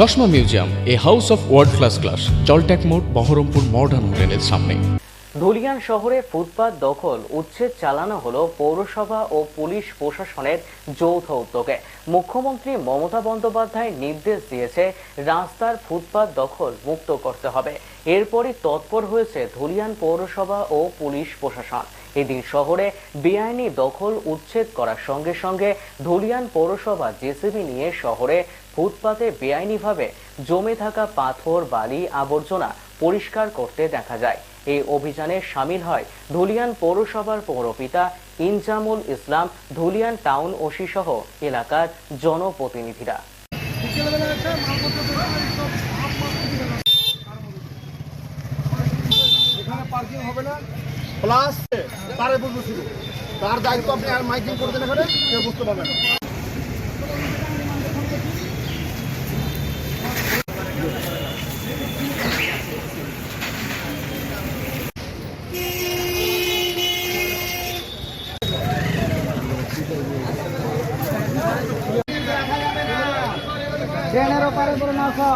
চশমা museum, a house of world class class জলট্যাক মোড়, Baharampur modern হোটেলের সামনে। ধুলিয়ান শহরে ফুটপাত দখল, উচ্ছেদ চালানো হলো পৌরসভা ও পুলিশ প্রশাসনের যৌথ উদ্যোগে। মুখ্যমন্ত্রী মমতা বন্দ্যোপাধ্যায় নির্দেশ দিয়েছে, রাস্তার ফুটপাত দখল মুক্ত করতে হবে। এরপরই তৎপর হয়েছে ধুলিয়ান পৌরসভা ও পুলিশ প্রশাসন। এদিন শহরে বেআইনি দখল উচ্ছেদ করার সঙ্গে সঙ্গে ধুলিয়ান পৌরসভা জেসিবি নিয়ে শহরে ফুটপাতে বেআইনিভাবে জমে থাকা পাথর, বালি, আবর্জনা পরিষ্কার করতে দেখা যায়। এই অভিযানে সামিল হয় ধুলিয়ান পৌরসভার পৌরপিতা ইনজামুল ইসলাম, ধুলিয়ান টাউন ওসি সহ এলাকার জনপ্রতিনিধিরা। প্লাস তারে তার দায়িত্ব আপনি আর মাইকিং করে দেন এখানে, কেউ বুঝতে পারবেন না। এখন আসতে করলে আপনি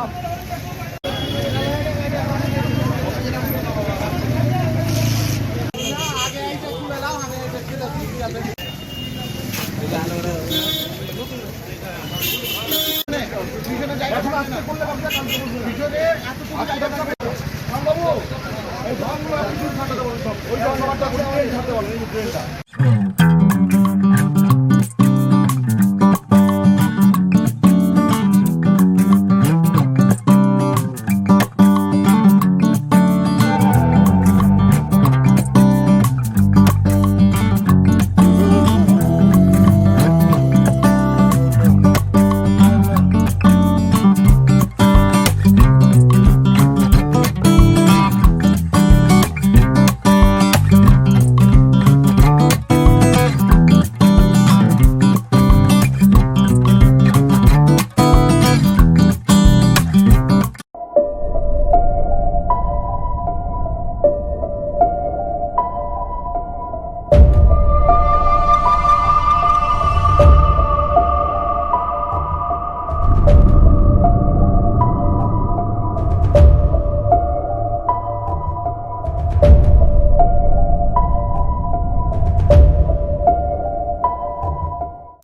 ওই বলেন এই ট্রেনটা